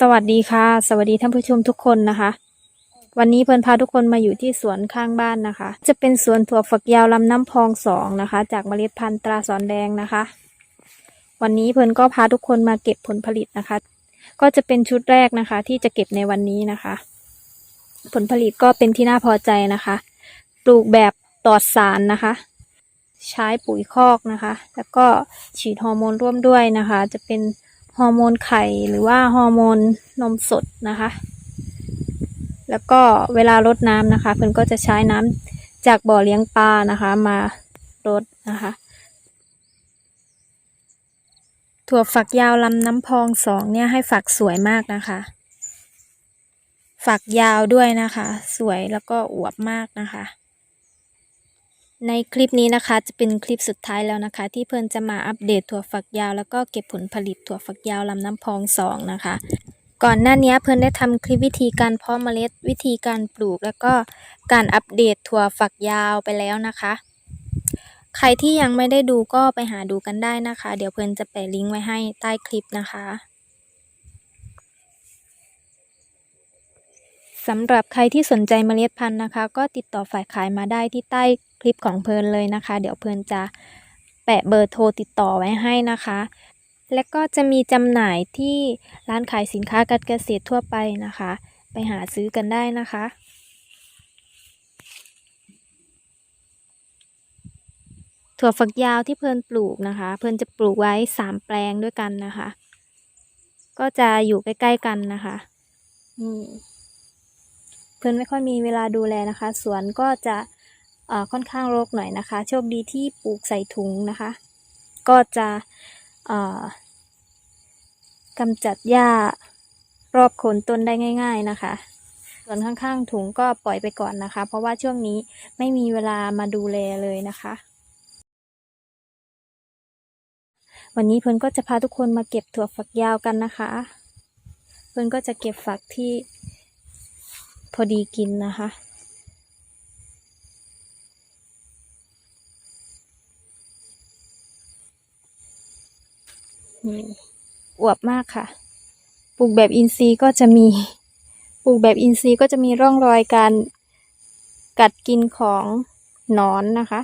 สวัสดีค่ะ สวัสดีท่านผู้ชมทุกคนนะคะ วันนี้เพิ่นพาทุกคนมาอยู่ที่สวนข้างบ้านนะคะ จะเป็นสวนถั่วฝักยาวลำน้ำพองสองนะคะ จากเมล็ดพันธุ์ตราสอนแดงนะคะ วันนี้เพิ่นก็พาทุกคนมาเก็บผลผลิตนะคะ ก็จะเป็นชุดแรกนะคะ ที่จะเก็บในวันนี้นะคะ ผลผลิตก็เป็นที่น่าพอใจนะคะ ปลูกแบบปลอดสารนะคะ ใช้ปุ๋ยคอกนะคะ แล้วก็ฉีดฮอร์โมนร่วมด้วยนะคะ จะเป็น ฮอร์โมนไข่หรือว่าฮอร์โมนนมสดนะคะ แล้วก็เวลารดน้ำนะคะ เพิ่อนก็จะใช้น้ำจากบ่อเลี้ยงปลานะคะมารดนะคะ ถั่วฝักยาวลำน้ำพองสองเนี่ยให้ฝักสวยมากนะคะ ฝักยาวด้วยนะคะ สวยแล้วก็อวบมากนะคะ ในคลิปนี้นะคะจะเป็นคลิปสุดท้ายแล้วนะคะ ที่เพิ่อนจะมาอัปเดตถั่วฝักยาว แล้วก็เก็บผลผลิตถั่วฝักยาวลำน้ำพองสองนะคะ ก่อนหน้านี้เพิ่อนได้ทำคลิปวิธีการเพาะเมล็ดวิธีการปลูก แล้วก็การอัปเดตถั่วฝักยาวไปแล้วนะคะ ใครที่ยังไม่ได้ดูก็ไปหาดูกันได้นะคะ เดี๋ยวเพิ่อนจะแปะลิงก์ไว้ให้ใต้คลิปนะคะสำหรับใครที่สนใจเมล็ดพันธุ์นะคะ ก็ติดต่อฝ่ายขายมาได้ที่ใต้ คลิปของเพลินเลยนะคะ เดี๋ยวเพลินจะแปะเบอร์โทรติดต่อไว้ให้นะคะ และก็จะมีจำหน่ายที่ร้านขายสินค้าการเกษตรทั่วไปนะคะ ไปหาซื้อกันได้นะคะถั่วฝักยาวที่เพลินปลูกนะคะ เพลินจะปลูกไว้สามแปลงด้วยกันนะคะ ก็จะอยู่ใกล้ๆกันนะคะเพลินไม่ค่อยมีเวลาดูแลนะคะ สวนก็จะ ค่อนข้างรกหน่อยนะคะ โชคดีที่ปลูกใส่ถุงนะคะ ก็จะกำจัดหญ้ารอบโคนต้นได้ง่าย ๆนะคะ ส่วนข้างๆถุงก็ปล่อยไปก่อนนะคะ เพราะว่าช่วงนี้ไม่มีเวลามาดูแลเลยนะคะ วันนี้เพิ่นก็จะพาทุกคนมาเก็บถั่วฝักยาวกันนะคะ เพิ่นก็จะเก็บฝักที่พอดีกินนะคะ อวบมากค่ะ ปลูกแบบอินทรีย์ก็จะมี ปลูกแบบอินทรีย์ก็จะมีร่องรอยการกัดกินของหนอนนะคะ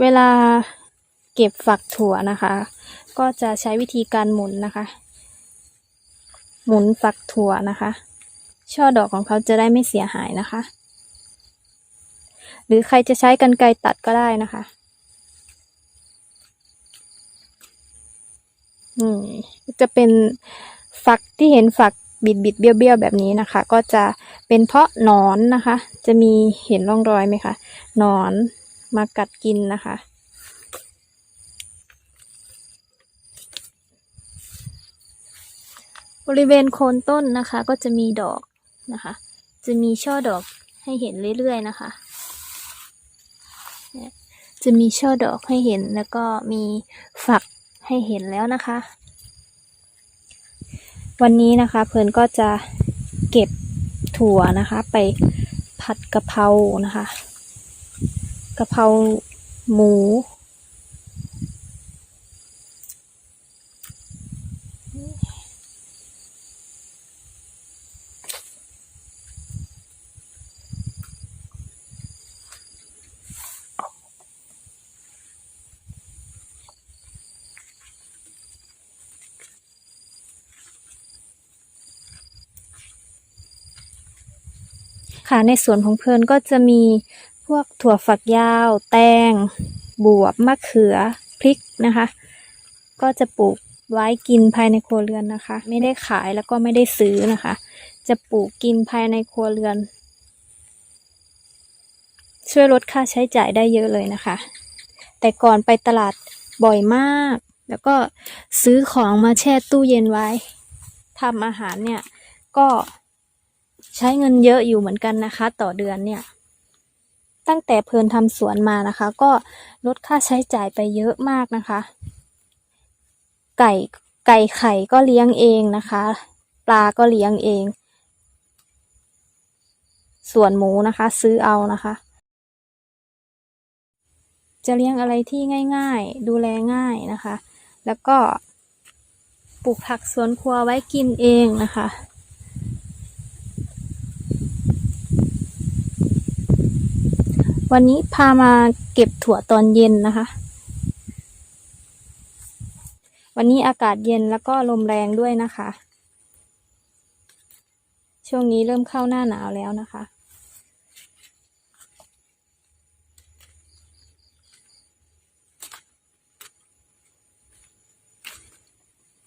เวลาเก็บฝักถั่วนะคะ ก็จะใช้วิธีการหมุนนะคะ หมุนฝักถั่วนะคะ ช่อดอกของเขาจะได้ไม่เสียหายนะคะ หรือใครจะใช้กันไกรตัดก็ได้นะคะนี่จะเป็นฝักที่เห็นฝักบิดบิดเบี้ยวเบี้ยวแบบนี้นะคะ ก็จะเป็นเพราะหนอนนะคะ จะมีเห็นร่องรอยไหมคะหนอนมากัดกินนะคะ บริเวณโคนต้นนะคะ ก็จะมีดอกนะคะ จะมีช่อดอกให้เห็นเรื่อยๆนะคะ จะมีช่อดอกให้เห็นแล้วก็มีฝักให้เห็นแล้วนะคะ วันนี้นะคะเพลินก็จะเก็บถั่วนะคะ ไปผัดกะเพรานะคะกะเพราหมู ค่ะ ในสวนของเพลินก็จะมีพวกถั่วฝักยาว แตง บวบ มะเขือ พริกนะคะ ก็จะปลูกไว้กินภายในครัวเรือนนะคะ ไม่ได้ขายแล้วก็ไม่ได้ซื้อนะคะ จะปลูกกินภายในครัวเรือน ช่วยลดค่าใช้จ่ายได้เยอะเลยนะคะ แต่ก่อนไปตลาดบ่อยมาก แล้วก็ซื้อของมาแช่ตู้เย็นไว้ทำอาหารเนี่ยก็ ใช้เงินเยอะอยู่เหมือนกันนะคะ ต่อเดือนเนี่ย ตั้งแต่เพลินทำสวนมานะคะ ก็ลดค่าใช้จ่ายไปเยอะมากนะคะ ไก่ไก่ไข่ก็เลี้ยงเองนะคะ ปลาก็เลี้ยงเอง ส่วนหมูนะคะ ซื้อเอานะคะ จะเลี้ยงอะไรที่ง่าย ๆ ดูแลง่ายนะคะ แล้วก็ปลูกผักสวนครัวไว้กินเองนะคะ วันนี้พามาเก็บถั่วตอนเย็นนะคะ วันนี้อากาศเย็นแล้วก็ลมแรงด้วยนะคะ ช่วงนี้เริ่มเข้าหน้าหนาวแล้วนะคะ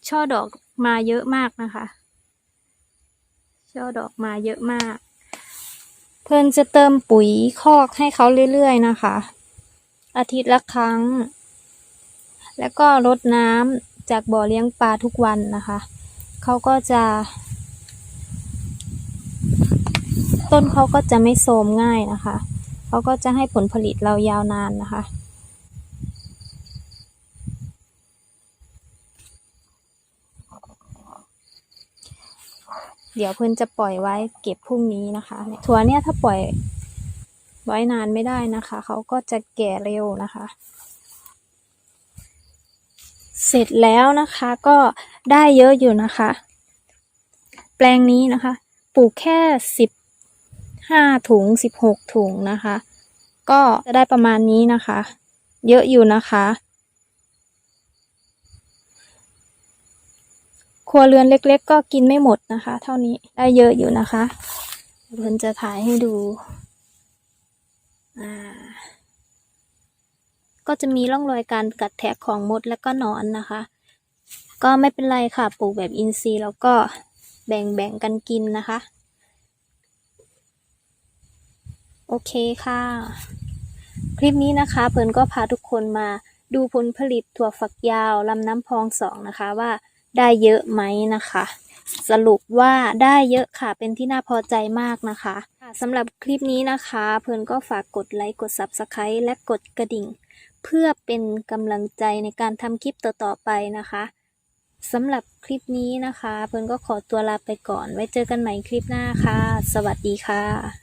ช่อดอกมาเยอะมากนะคะ ช่อดอกมาเยอะมาก เพื่อนจะเติมปุ๋ยคอกให้เขาเรื่อยๆนะคะ อาทิตย์ละครั้ง แล้วก็รดน้ำจากบ่อเลี้ยงปลาทุกวันนะคะ เขาก็จะ ต้นเขาก็จะไม่โทรมง่ายนะคะ เขาก็จะให้ผลผลิตเรายาวนานนะคะ เดี๋ยวเพื่อนจะปล่อยไว้เก็บพรุ่งนี้นะคะถั่วเนี่ยถ้าปล่อยไว้นานไม่ได้นะคะ เขาก็จะแก่เร็วนะคะ เสร็จแล้วนะคะก็ได้เยอะอยู่นะคะ แปลงนี้นะคะ ปลูกแค่สิบห้าถุงสิบหกถุงนะคะ ก็จะได้ประมาณนี้นะคะ เยอะอยู่นะคะ รัวเรือนเล็ก ๆ ก็กินไม่หมดนะคะ เท่านี้ได้เยอะอยู่นะคะเพื่อนจะถ่ายให้ดูอ่าก็จะมีร่องรอยการกัดแทะของมดและก็หนอนนะคะ ก็ไม่เป็นไรค่ะปลูกแบบอินทรีย์แล้วก็แบ่งๆกันกินนะคะ โอเคค่ะ คลิปนี้นะคะเพิ่นก็พาทุกคนมาดูผลผลิตถั่วฝักยาวลำน้ำพองสองนะคะว่า ได้เยอะไหมนะคะ สรุปว่าได้เยอะค่ะเป็นที่น่าพอใจมากนะคะสำหรับคลิปนี้นะคะ เพิ่อนก็ฝากกดไลค์กด Subscribe และกดกระดิ่ง เพื่อเป็นกำลังใจในการทำคลิปต่อๆไปนะคะสำหรับคลิปนี้นะคะ เพิ่อนก็ขอตัวลาไปก่อน ไว้เจอกันใหม่คลิปหน้าค่ะ สวัสดีค่ะ